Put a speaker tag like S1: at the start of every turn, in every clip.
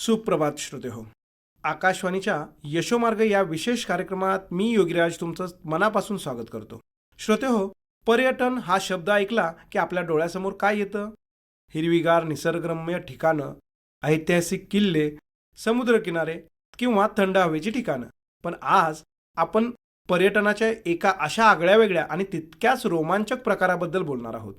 S1: सुप्रभात श्रोते हो. आकाशवाणीच्या यशोमार्ग या विशेष कार्यक्रमात मी योगीराज तुमचं मनापासून स्वागत करतो. श्रोते हो पर्यटन हा शब्द ऐकला की आपल्या डोळ्यासमोर काय येतं? हिरवीगार निसर्गरम्य ठिकाणं ऐतिहासिक किल्ले समुद्रकिनारे किंवा थंड हवेची ठिकाणं. पण आज आपण पर्यटनाच्या एका अशा आगळ्या वेगळ्या आणि तितक्याच रोमांचक प्रकाराबद्दल बोलणार आहोत.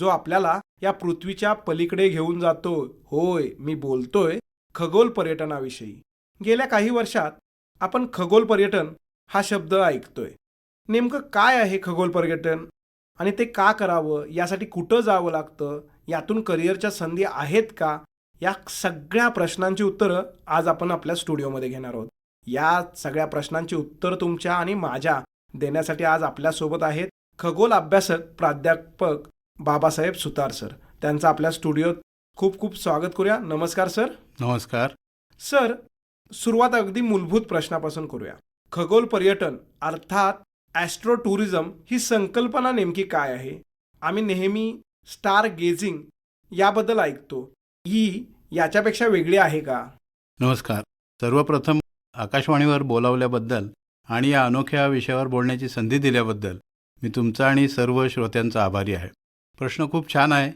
S1: जो आपल्याला या पृथ्वीच्या पलीकडे घेऊन जातो होय मी बोलतोय. खगोल पर्यटनाविषयी. गेल्या काही वर्षात आपण खगोल पर्यटन हा शब्द ऐकतोय. नेमकं काय आहे खगोल पर्यटन? आणि ते का करावं? यासाठी कुठं जावं लागतं? यातून करिअरच्या संधी आहेत का? या सगळ्या प्रश्नांची उत्तरं आज आपण आपल्या स्टुडिओमध्ये घेणार आहोत. या सगळ्या प्रश्नांची उत्तरं तुमच्या आणि माझ्या देण्यासाठी आज आपल्यासोबत आहेत खगोल अभ्यासक प्राध्यापक बाबासाहेब सुतार सर. त्यांचा आपल्या स्टुडिओत खूप खूप स्वागत करूया. नमस्कार सर.
S2: नमस्कार.
S1: सर सुरुवात अगदी मूलभूत प्रश्नापासून करूया. खगोल पर्यटन अर्थात ॲस्ट्रो टुरिझम ही संकल्पना नेमकी काय आहे? आम्ही नेहमी स्टार गेझिंग याबद्दल ऐकतो. ही याच्यापेक्षा वेगळी आहे का?
S2: नमस्कार. सर्वप्रथम आकाशवाणीवर बोलावल्याबद्दल आणि या अनोख्या विषयावर बोलण्याची संधी दिल्याबद्दल मी तुमचा आणि सर्व श्रोत्यांचा आभारी आहे. प्रश्न खूप छान आहे.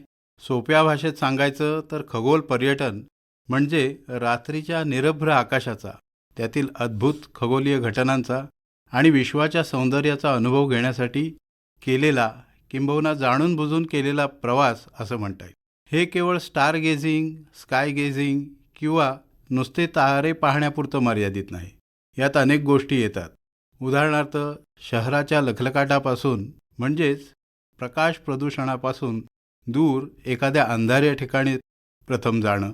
S2: सोप्या भाषेत सांगायचं तर खगोल पर्यटन म्हणजे रात्रीच्या निरभ्र आकाशाचा त्यातील अद्भुत खगोलीय घटनांचा आणि विश्वाच्या सौंदर्याचा अनुभव घेण्यासाठी केलेला किंबहुना जाणून बुजून केलेला प्रवास असं म्हणता येईल. हे केवळ स्टार गेझिंग स्काय गेझिंग किंवा नुसते तारे पाहण्यापुरतं मर्यादित नाही. यात अनेक गोष्टी येतात. उदाहरणार्थ शहराच्या लखलकाटापासून म्हणजेच प्रकाश प्रदूषणापासून दूर एखाद्या अंधाऱ्या ठिकाणी प्रथम जाणं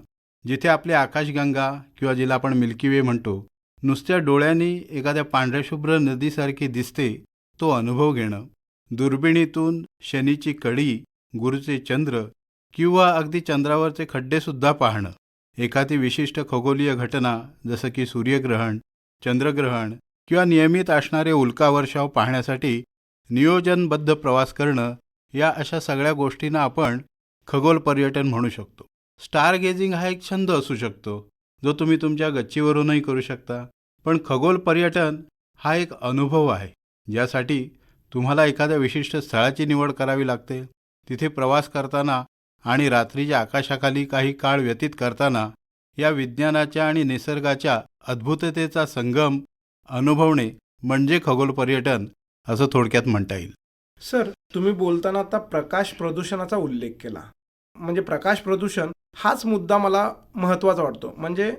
S2: जिथे आपली आकाशगंगा किंवा जिला आपण मिल्की वे म्हणतो नुसत्या डोळ्यांनी एखाद्या पांढऱ्याशुभ्र नदीसारखी दिसते तो अनुभव घेणं दुर्बिणीतून शनीची कडी गुरुचे चंद्र किंवा अगदी चंद्रावरचे खड्डेसुद्धा पाहणं. एखादी विशिष्ट खगोलीय घटना जसं की सूर्यग्रहण चंद्रग्रहण किंवा नियमित असणारे उल्कावर्षाव पाहण्यासाठी नियोजनबद्ध प्रवास करणं या अशा सगळ्या गोष्टींना आपण खगोल पर्यटन म्हणू शकतो. स्टार गेजिंग हा एक छंद असू शकतो जो तुम्ही तुमच्या गच्चीवरूनही करू शकता. पण खगोल पर्यटन हा एक अनुभव आहे ज्यासाठी तुम्हाला एखाद्या विशिष्ट स्थळाची निवड करावी लागते. तिथे प्रवास करताना आणि रात्रीच्या आकाशाखाली काही काळ व्यतीत करताना या विज्ञानाच्या आणि निसर्गाच्या अद्भुततेचा संगम अनुभवणे म्हणजे खगोल पर्यटन असं थोडक्यात म्हणता येईल.
S1: सर तुम्ही बोलताना आता प्रकाश प्रदूषणाचा उल्लेख केला. म्हणजे प्रकाश प्रदूषण हाच मुद्दा मला महत्त्वाचा वाटतो. म्हणजे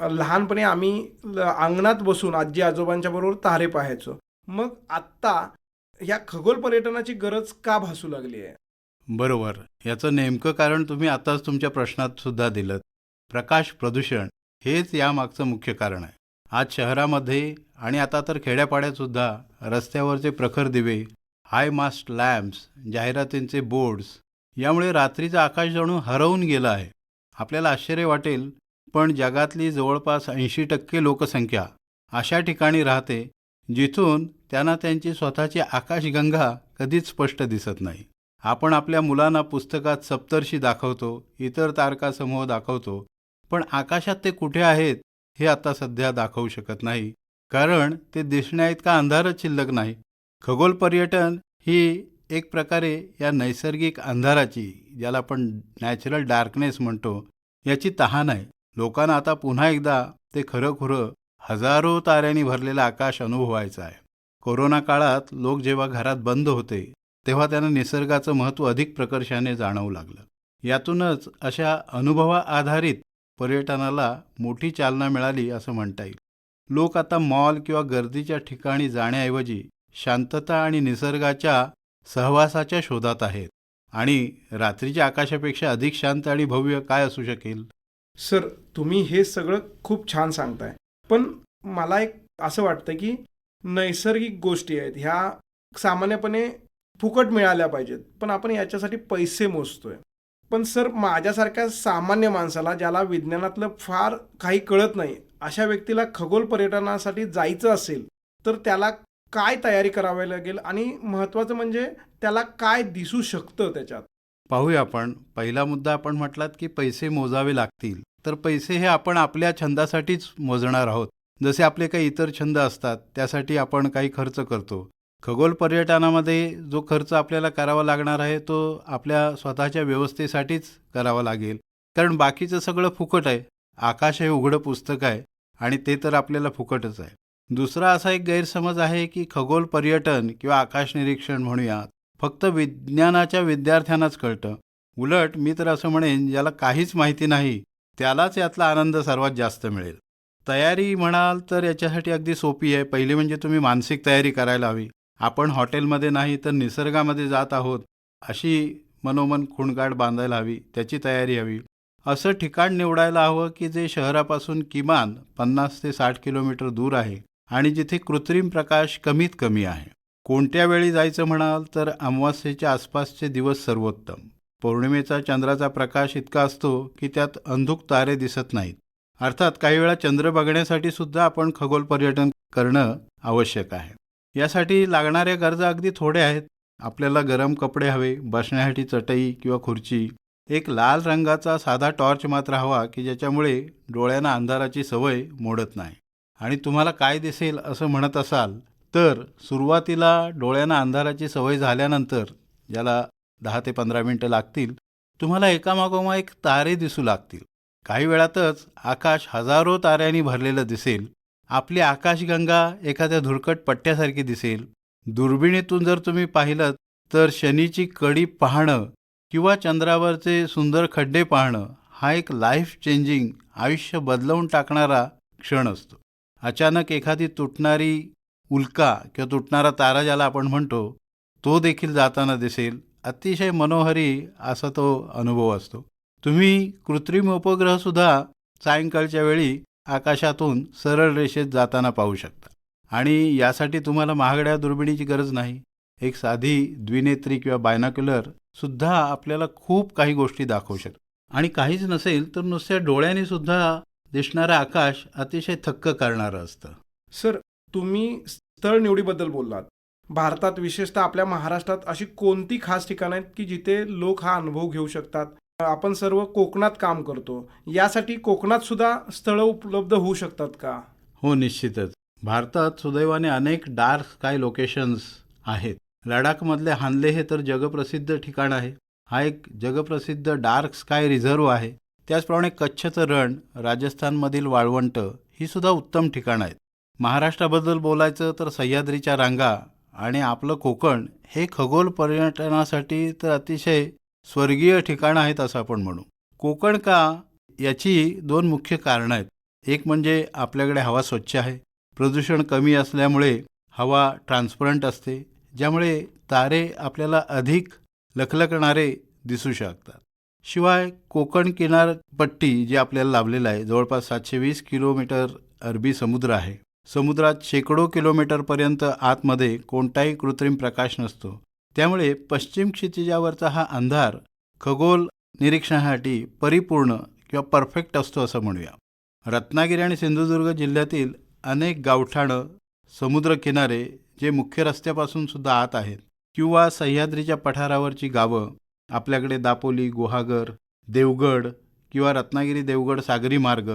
S1: लहानपणी आम्ही अंगणात बसून आजी आजोबांच्या बरोबर तारे पाहायचो. मग आत्ता या खगोल पर्यटनाची गरज का भासू लागली आहे?
S2: बरोबर. याचं नेमकं कारण तुम्ही आताच तुमच्या प्रश्नात सुद्धा दिलं प्रकाश प्रदूषण हेच यामागचं मुख्य कारण आहे. आज शहरामध्ये आणि आता तर खेड्यापाड्यातसुद्धा रस्त्यावरचे प्रखर दिवे हाय मास्ट लॅम्प्स जाहिरातींचे बोर्ड्स यामुळे रात्रीचं आकाश जणू हरवून गेलं आहे. आपल्याला आश्चर्य वाटेल पण जगातली जवळपास ऐंशी टक्के लोकसंख्या अशा ठिकाणी राहते जिथून त्यांना त्यांची स्वतःची आकाशगंगा कधीच स्पष्ट दिसत नाही. आपण आपल्या मुलांना पुस्तकात सप्तर्षी दाखवतो इतर तारकासमूह दाखवतो पण आकाशात ते कुठे आहेत हे आता सध्या दाखवू शकत नाही कारण ते दिसण्याइतका अंधारच शिल्लक नाही. खगोल पर्यटन ही एक प्रकारे या नैसर्गिक अंधाराची ज्याला आपण नॅचरल डार्कनेस म्हणतो याची तहान आहे. लोकांना आता पुन्हा एकदा ते खरंखुरं हजारो ताऱ्यांनी भरलेलं आकाश अनुभवायचं आहे. कोरोना काळात लोक जेव्हा घरात बंद होते तेव्हा त्यांना निसर्गाचं महत्त्व अधिक प्रकर्षाने जाणवू लागलं. यातूनच अशा अनुभवा आधारित पर्यटनाला मोठी चालना मिळाली असं म्हणता येईल. लोक आता मॉल किंवा गर्दीच्या ठिकाणी जाण्याऐवजी शांतता आणि निसर्गाच्या सहवासाच्या शोधात आहेत. आणि रात्रीच्या आकाशापेक्षा अधिक शांत आणि भव्य काय असू शकेल?
S1: सर तुम्ही हे सगळं खूप छान सांगताय. पण मला एक असं वाटतं की नैसर्गिक गोष्टी आहेत ह्या सामान्यपणे फुकट मिळाल्या पाहिजेत पण आपण याच्यासाठी पैसे मोजतोय. पण सर माझ्यासारख्या सामान्य माणसाला ज्याला विज्ञानातलं फार काही कळत नाही अशा व्यक्तीला खगोल पर्यटनासाठी जायचं असेल तर त्याला काय तयारी करावी लागेल आणि महत्त्वाचं म्हणजे त्याला काय दिसू शकतं त्याच्यात?
S2: पाहूया आपण. पहिला मुद्दा आपण म्हटलात की पैसे मोजावे लागतील. तर पैसे हे आपण आपल्या छंदासाठीच मोजणार आहोत. जसे आपले काही इतर छंद असतात त्यासाठी आपण काही खर्च करतो. खगोल पर्यटनामध्ये जो खर्च आपल्याला करावा लागणार आहे तो आपल्या स्वतःच्या व्यवस्थेसाठीच करावा लागेल. कारण बाकीचं सगळं फुकट आहे. आकाश हे उघडं पुस्तक आहे आणि ते तर आपल्याला फुकटच आहे. दुसरा असा एक गैरसमज आहे की खगोल पर्यटन किंवा आकाश निरीक्षण म्हणूयात. फक्त विज्ञानाच्या विद्यार्थ्यांनाच कळतं. उलट मी तर असं म्हणेन ज्याला काहीच माहिती नाही त्यालाच यातला आनंद सर्वात जास्त मिळेल. तयारी म्हणाल तर याच्यासाठी अगदी सोपी आहे. पहिली म्हणजे तुम्ही मानसिक तयारी करायला हवी. आपण हॉटेलमध्ये नाही तर निसर्गामध्ये जात आहोत अशी मनोमन खुणगाड बांधायला हवी त्याची तयारी हवी. असं ठिकाण निवडायला हवं की जे शहरापासून किमान पन्नास ते साठ किलोमीटर दूर आहे. आणि जिथे कृत्रिम प्रकाश कमीत कमी आहे. कोणत्या वेळी जायचं म्हणाल तर अमावास्येच्या आसपासचे दिवस सर्वोत्तम. पौर्णिमेचा चंद्राचा प्रकाश इतका असतो की त्यात अंधुक तारे दिसत नाहीत. अर्थात काही वेळा चंद्र बघण्यासाठी सुद्धा आपण खगोल पर्यटन करणं आवश्यक आहे. यासाठी लागणाऱ्या गरजा अगदी थोड्या आहेत. आपल्याला गरम कपडे हवे बसण्यासाठी चटई किंवा खुर्ची. एक लाल रंगाचा साधा टॉर्च मात्र हवा की ज्याच्यामुळे डोळ्यांना अंधाराची सवय मोडत नाही. आणि तुम्हाला काय दिसेल असं म्हणत असाल तर सुरुवातीला डोळ्यांना अंधाराची सवय झाल्यानंतर ज्याला दहा ते पंधरा मिनटं लागतील तुम्हाला एकामागोमा एक तारे दिसू लागतील. काही वेळातच आकाश हजारो ताऱ्यांनी भरलेलं दिसेल. आपली आकाशगंगा एखाद्या धुरकट पट्ट्यासारखी दिसेल. दुर्बिणीतून जर तुम्ही पाहिलं तर शनीची कडी पाहणं किंवा चंद्रावरचे सुंदर खड्डे पाहणं हा एक लाईफ चेंजिंग आयुष्य बदलवून टाकणारा क्षण असतो. अचानक एखादी तुटणारी उल्का किंवा तुटणारा तारा ज्याला आपण म्हणतो तो देखील जाताना दिसेल. अतिशय मनोहरी असा तो अनुभव असतो. तुम्ही कृत्रिम उपग्रहसुद्धा सायंकाळच्या वेळी आकाशातून सरळ रेषेत जाताना पाहू शकता. आणि यासाठी तुम्हाला महागड्या दुर्बिणीची गरज नाही. एक साधी द्विनेत्री किंवा बायनाक्युलर सुद्धा आपल्याला खूप काही गोष्टी दाखवू शकतात. आणि काहीच नसेल तर नुसत्या डोळ्यांनी सुद्धा दिसणारं आकाश अतिशय थक्क करणारं असतं.
S1: सर तुम्ही स्थळ निवडीबद्दल बोललात. भारतात विशेषतः आपल्या महाराष्ट्रात अशी कोणती खास ठिकाणं आहेत की जिथे लोक हा अनुभव घेऊ शकतात? आपण सर्व कोकणात काम करतो. यासाठी कोकणात सुद्धा स्थळं उपलब्ध होऊ शकतात का?
S2: हो निश्चितच. भारतात सुदैवाने अनेक डार्क स्काय लोकेशन्स आहेत. लडाखमधले हानले हे तर जगप्रसिद्ध ठिकाण आहे. हा एक जगप्रसिद्ध डार्क स्काय रिझर्व आहे. त्याचप्रमाणे कच्छचं रण राजस्थानमधील वाळवंट ही सुद्धा उत्तम ठिकाणं आहेत. महाराष्ट्राबद्दल बोलायचं तर सह्याद्रीच्या रांगा आणि आपलं कोकण हे खगोल पर्यटनासाठी तर अतिशय स्वर्गीय ठिकाणं आहेत असं आपण म्हणू. कोकण का याची दोन मुख्य कारणं आहेत. एक म्हणजे आपल्याकडे हवा स्वच्छ आहे. प्रदूषण कमी असल्यामुळे हवा ट्रान्सपरंट असते ज्यामुळे तारे आपल्याला अधिक लखलखणारे दिसू शकतात. शिवाय कोकण किनारपट्टी जी आपल्याला लाभलेलं आहे जवळपास सातशे वीस किलोमीटर अरबी समुद्र आहे. समुद्रात शेकडो किलोमीटरपर्यंत आतमध्ये कोणताही कृत्रिम प्रकाश नसतो. त्यामुळे पश्चिम क्षितिजावरचा हा अंधार खगोल निरीक्षणासाठी परिपूर्ण किंवा परफेक्ट असतो असं म्हणूया. रत्नागिरी आणि सिंधुदुर्ग जिल्ह्यातील अनेक गावठाणं समुद्रकिनारे जे मुख्य रस्त्यापासून सुद्धा आत आहेत किंवा सह्याद्रीच्या पठारावरची गावं आपल्याकडे दापोली गुहागर देवगड किंवा रत्नागिरी देवगड सागरी मार्ग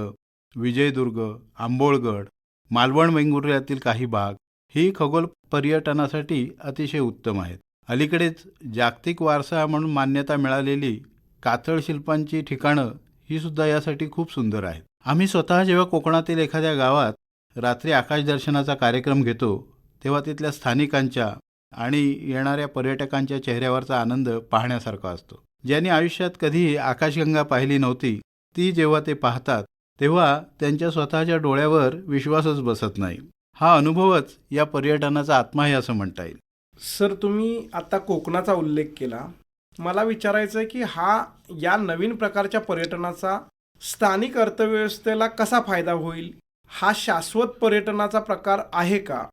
S2: विजयदुर्ग आंबोळगड मालवण वेंगुर्ल्यातील काही भाग ही खगोल पर्यटनासाठी अतिशय उत्तम आहेत. अलीकडेच जागतिक वारसा म्हणून मान्यता मिळालेली कातळ शिल्पांची ठिकाणं ही सुद्धा यासाठी खूप सुंदर आहेत. आम्ही स्वतः जेव्हा कोकणातील एखाद्या गावात रात्री आकाशदर्शनाचा कार्यक्रम घेतो तेव्हा तिथल्या स्थानिकांच्या आणि येणाऱ्या पर्यटकांच्या चेहऱ्यावरचा आनंद पाहण्यासारखा असतो. ज्यांनी आयुष्यात कधी आकाशगंगा पाहिली नव्हती ती जेव्हा ते पाहतात तेव्हा त्यांच्या स्वतःच्या डोळ्यावर विश्वासच बसत नाही. हा अनुभवच या पर्यटनाचा आत्मा आहे असं म्हणता येईल.
S1: सर तुम्ही आता कोकणाचा उल्लेख केला. मला विचारायचं आहे की हा या नवीन प्रकारच्या पर्यटनाचा स्थानिक अर्थव्यवस्थेला कसा फायदा होईल? हा शाश्वत पर्यटनाचा प्रकार आहे का?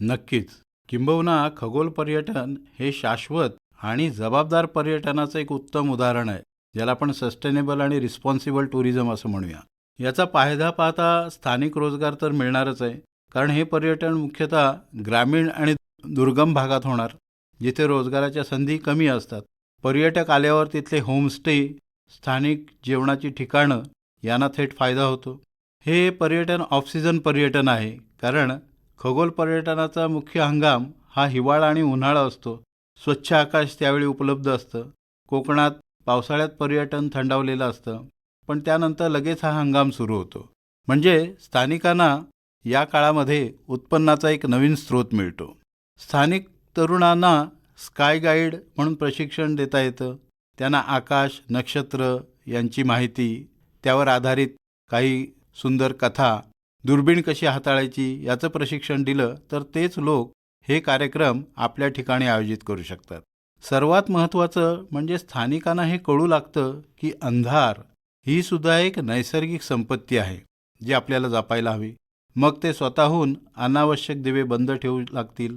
S2: नक्कीच. किंबहुना खगोल पर्यटन हे शाश्वत आणि जबाबदार पर्यटनाचं एक उत्तम उदाहरण आहे ज्याला आपण सस्टेनेबल आणि रिस्पॉन्सिबल टुरिझम असं म्हणूया. याचा फायदा पाहता स्थानिक रोजगार तर मिळणारच आहे कारण हे पर्यटन मुख्यतः ग्रामीण आणि दुर्गम भागात होणार जिथे रोजगाराच्या संधी कमी असतात. पर्यटक आल्यावर तिथले होमस्टे स्थानिक जेवणाची ठिकाणं यांना थेट फायदा होतो. हे पर्यटन ऑफसिजन पर्यटन आहे कारण खगोल पर्यटनाचा मुख्य हंगाम हा हिवाळा आणि उन्हाळा असतो. स्वच्छ आकाश त्यावेळी उपलब्ध असतं. कोकणात पावसाळ्यात पर्यटन थंडावलेलं असतं. पण त्यानंतर लगेच हा हंगाम सुरू होतो. म्हणजे स्थानिकांना या काळामध्ये उत्पन्नाचा एक नवीन स्रोत मिळतो. स्थानिक तरुणांना स्काय गाईड म्हणून प्रशिक्षण देता येतं. त्यांना आकाश नक्षत्र यांची माहिती त्यावर आधारित काही सुंदर कथा दुर्बीण कशी हाताळायची याचं प्रशिक्षण दिलं तर तेच लोक हे कार्यक्रम आपल्या ठिकाणी आयोजित करू शकतात. सर्वात महत्त्वाचं म्हणजे स्थानिकांना हे कळू लागतं की अंधार ही सुद्धा एक नैसर्गिक संपत्ती आहे जी आपल्याला जपायला हवी. मग ते स्वतःहून अनावश्यक दिवे बंद ठेवू लागतील.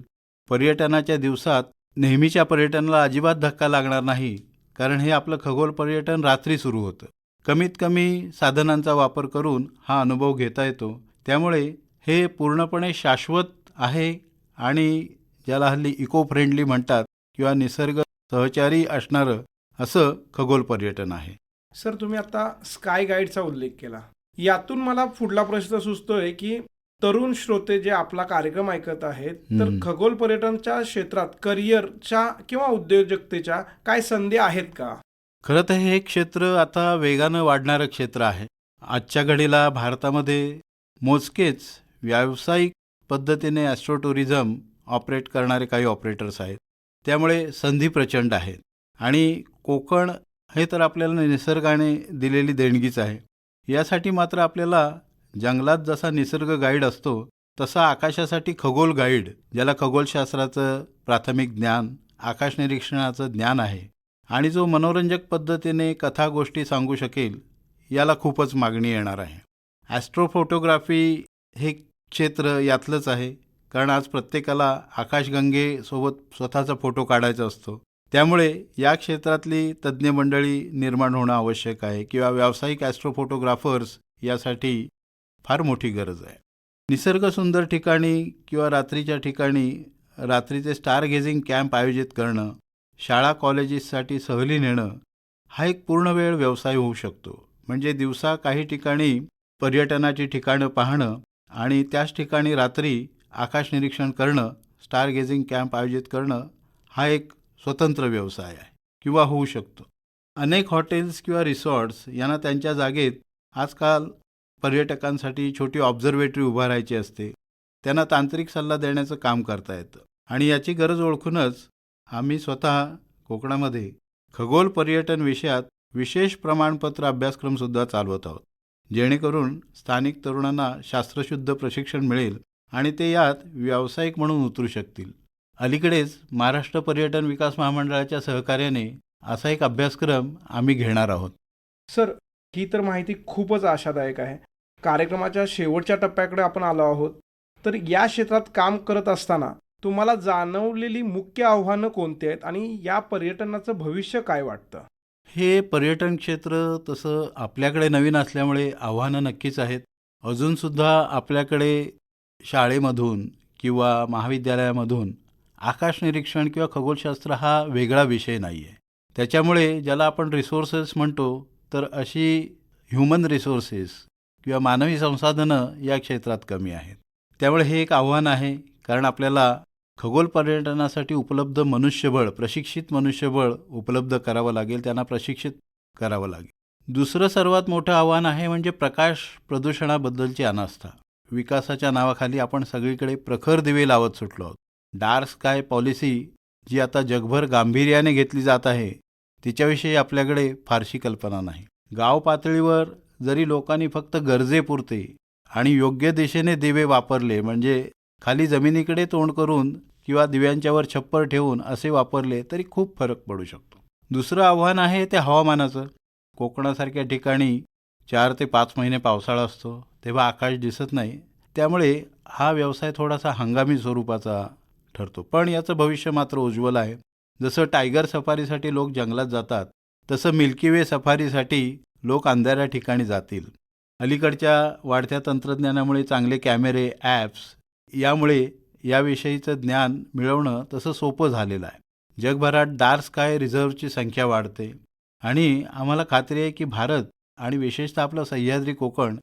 S2: पर्यटनाच्या दिवसात नेहमीच्या पर्यटनाला अजिबात धक्का लागणार नाही कारण हे आपलं खगोल पर्यटन रात्री सुरू होतं. कमीत कमी साधनांचा वापर करून हा अनुभव घेता येतो. त्यामुळे हे पूर्णपणे शाश्वत आहे आणि ज्याला हल्ली इको फ्रेंडली म्हणतात किंवा निसर्ग सहचारी असणारं असं खगोल पर्यटन आहे.
S1: सर तुम्ही आता स्काय गाईडचा उल्लेख केला. यातून मला पुढला प्रश्न सुचतोय की तरुण श्रोते जे आपला कार्यक्रम ऐकत आहेत तर. खगोल पर्यटनच्या क्षेत्रात करिअरच्या किंवा उद्योजकतेच्या काय संधी आहेत का?
S2: खरं तर हे क्षेत्र आता वेगानं वाढणारं क्षेत्र आहे. आजच्या घडीला भारतामध्ये मोजकेच व्यावसायिक पद्धतीने ॲस्ट्रो टुरिझम ऑपरेट करणारे काही ऑपरेटर्स आहेत. त्यामुळे संधी प्रचंड आहेत आणि कोकण हे तर आपल्याला निसर्गाने दिलेली देणगीच आहे. यासाठी मात्र आपल्याला जंगलात जसा निसर्ग गाईड असतो तसा आकाशासाठी खगोल गाईड ज्याला खगोलशास्त्राचं प्राथमिक ज्ञान आकाश निरीक्षणाचं ज्ञान आहे आणि जो मनोरंजक पद्धतीने कथा गोष्टी सांगू शकेल याला खूपच मागणी येणार आहे. ॲस्ट्रोफोटोग्राफी हे क्षेत्र यातलंच आहे. कारण आज प्रत्येकाला आकाशगंगेसोबत स्वतःचा फोटो काढायचा असतो. त्यामुळे या क्षेत्रातली तज्ज्ञ मंडळी निर्माण होणं आवश्यक आहे किंवा व्यावसायिक ॲस्ट्रोफोटोग्राफर्स यासाठी फार मोठी गरज आहे. निसर्गसुंदर ठिकाणी किंवा रात्रीच्या ठिकाणी रात्रीचे स्टार गेझिंग कॅम्प आयोजित करणं शाळा कॉलेजेससाठी सहली नेणं हा एक पूर्ण वेळ व्यवसाय होऊ शकतो. म्हणजे दिवसा काही ठिकाणी पर्यटनाची ठिकाणं पाहणं आणि त्याच ठिकाणी रात्री आकाश निरीक्षण करणं स्टार गेझिंग कॅम्प आयोजित करणं हा एक स्वतंत्र व्यवसाय आहे किंवा होऊ शकतो. अनेक हॉटेल्स किंवा रिसॉर्ट्स यांना त्यांच्या जागेत आजकाल पर्यटकांसाठी छोटी ऑब्झर्वेटरी उभारायची असते. त्यांना तांत्रिक सल्ला देण्याचं काम करता येतं आणि याची गरज ओळखूनच आम्ही स्वतः कोकणामध्ये खगोल पर्यटन विषयात विशेष प्रमाणपत्र अभ्यासक्रमसुद्धा चालवत आहोत. जेणेकरून स्थानिक तरुणांना शास्त्रशुद्ध प्रशिक्षण मिळेल आणि ते यात व्यावसायिक म्हणून उतरू शकतील. अलीकडेच महाराष्ट्र पर्यटन विकास महामंडळाच्या सहकार्याने असा एक अभ्यासक्रम आम्ही घेणार आहोत.
S1: सर ही तर माहिती खूपच आशादायक आहे. कार्यक्रमाच्या शेवटच्या टप्प्याकडे आपण आलो आहोत. तर या क्षेत्रात काम करत असताना तुम्हाला जाणवलेली मुख्य आव्हानं कोणती आहेत आणि या पर्यटनाचं भविष्य काय वाटतं?
S2: हे पर्यटन क्षेत्र तसं आपल्याकडे नवीन असल्यामुळे आव्हानं नक्कीच आहेत. अजूनसुद्धा आपल्याकडे शाळेमधून किंवा महाविद्यालयामधून आकाश निरीक्षण किंवा खगोलशास्त्र हा वेगळा विषय नाही आहे त्याच्यामुळे ज्याला आपण रिसोर्सेस म्हणतो तर अशी ह्युमन रिसोर्सेस किंवा मानवी संसाधनं या क्षेत्रात कमी आहेत. त्यामुळे हे एक आव्हान आहे कारण आपल्याला खगोल पर्यटनासाठी उपलब्ध मनुष्यबळ प्रशिक्षित मनुष्यबळ उपलब्ध करावं लागेल त्यांना प्रशिक्षित करावं लागेल. दुसरं सर्वात मोठं आव्हान आहे म्हणजे प्रकाश प्रदूषणाबद्दलची अनास्था. विकासाच्या नावाखाली आपण सगळीकडे प्रखर दिवे लावत सुटलो आहोत. डार्क स्काय पॉलिसी जी आता जगभर गांभीर्याने घेतली जात आहे तिच्याविषयी आपल्याकडे फारशी कल्पना नाही. गाव पातळीवर जरी लोकांनी फक्त गरजेपुरते आणि योग्य दिशेने दिवे वापरले म्हणजे खाली जमिनीकडे तोंड करून किंवा दिव्यांच्यावर छप्पर ठेवून असे वापरले तरी खूप फरक पडू शकतो. दुसरं आव्हान आहे ते हवामानाचं. कोकणासारख्या ठिकाणी चार ते पाच महिने पावसाळा असतो तेव्हा आकाश दिसत नाही. त्यामुळे हा व्यवसाय थोडासा हंगामी स्वरूपाचा ठरतो. पण याचं भविष्य मात्र उज्ज्वल आहे. जसं टायगर सफारीसाठी लोक जंगलात जातात तसं मिल्की वे सफारीसाठी लोक अंधाऱ्या ठिकाणी जातील. अलीकडच्या वाढत्या तंत्रज्ञानामुळे चांगले कॅमेरे ॲप्स यामुळे याविषयीचं ज्ञान मिळवणं तसं सोपं झालेलं आहे. जगभरात डार्क स्काय रिझर्वची संख्या वाढते आणि आम्हाला खात्री आहे की भारत आणि विशेषतः आपलं सह्याद्री कोकण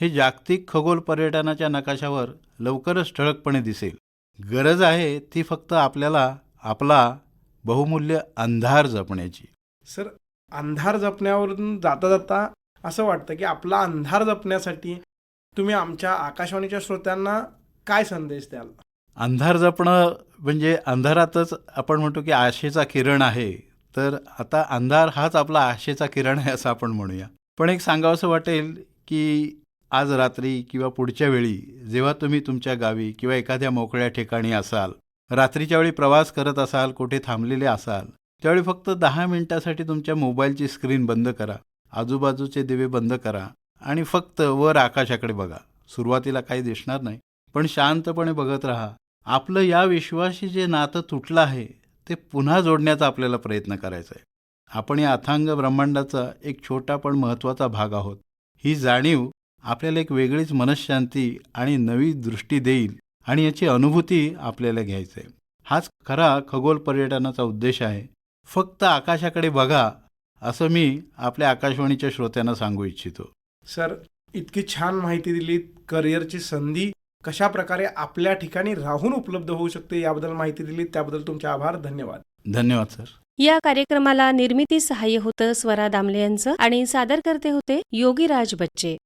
S2: हे जागतिक खगोल पर्यटनाच्या नकाशावर लवकरच ठळकपणे दिसेल. गरज आहे ती फक्त आपल्याला आपला बहुमूल्य अंधार जपण्याची.
S1: सर अंधार जपण्यावरून जाता जाता असं वाटतं की आपला अंधार जपण्यासाठी तुम्ही आमच्या आकाशवाणीच्या श्रोत्यांना काय संदेश द्याल?
S2: अंधार जपणं म्हणजे अंधारातच आपण म्हणतो की आशेचा किरण आहे तर आता अंधार हाच आपला आशेचा किरण आहे असं आपण म्हणूया. पण एक सांगावंसं वाटेल की आज रात्री किंवा पुढच्या वेळी जेव्हा तुम्ही तुमच्या गावी किंवा एखाद्या मोकळ्या ठिकाणी असाल रात्रीच्या वेळी प्रवास करत असाल कुठे थांबलेले असाल त्यावेळी फक्त दहा मिनिटासाठी तुमच्या मोबाईलची स्क्रीन बंद करा आजूबाजूचे दिवे बंद करा आणि फक्त वर आकाशाकडे बघा. सुरुवातीला काही दिसणार नाही पण शांतपणे बघत राहा. आपलं या विश्वाशी जे नातं तुटलं आहे ते पुन्हा जोडण्याचा आपल्याला प्रयत्न करायचा आहे. आपण या अथांग ब्रह्मांडाचा एक छोटा पण महत्त्वाचा भाग आहोत. ही जाणीव आपल्याला एक वेगळीच मनशांती आणि नवी दृष्टी देईल आणि याची अनुभूती आपल्याला घ्यायची आहे हाच खरा खगोल पर्यटनाचा उद्देश आहे. फक्त आकाशाकडे बघा असं मी आपल्या आकाशवाणीच्या श्रोत्यांना सांगू इच्छितो.
S1: सर इतकी छान माहिती दिली करिअरची संधी कशा प्रकारे आपल्या ठिकाणी राहून उपलब्ध होऊ शकते याबद्दल माहिती दिली त्याबद्दल तुमचे आभार धन्यवाद.
S2: धन्यवाद सर.
S3: या कार्यक्रमाला निर्मिती सहाय्य होतं स्वरा दामले यांचं आणि सादर करते होते योगीराज बच्चे.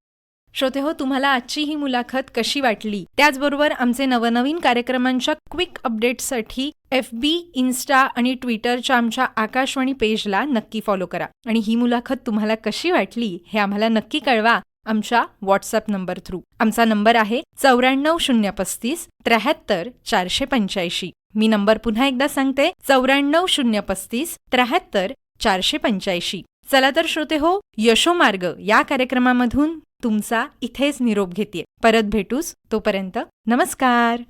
S4: श्रोते हो तुम्हाला आजची ही मुलाखत कशी वाटली? त्याचबरोबर आमचे नवनवीन कार्यक्रमांच्या क्विक अपडेट्ससाठी एफ बी इन्स्टा आणि ट्विटरच्या आमच्या आकाशवाणी पेजला नक्की फॉलो करा. आणि ही मुलाखत तुम्हाला कशी वाटली हे आम्हाला नक्की कळवा. आमच्या व्हॉट्सअप नंबर थ्रू आमचा नंबर आहे चौऱ्याण्णव शून्य पस्तीस त्र्याहत्तर चारशे पंच्याऐंशी. मी नंबर पुन्हा एकदा सांगते चौऱ्याण्णव शून्य पस्तीस त्र्याहत्तर चारशे पंच्याऐंशी. चला तर श्रोते हो यशोमार्ग या कार्यक्रमामधून तुमचा इथेच निरोप घेते परत भेटूस तोपर्यंत नमस्कार.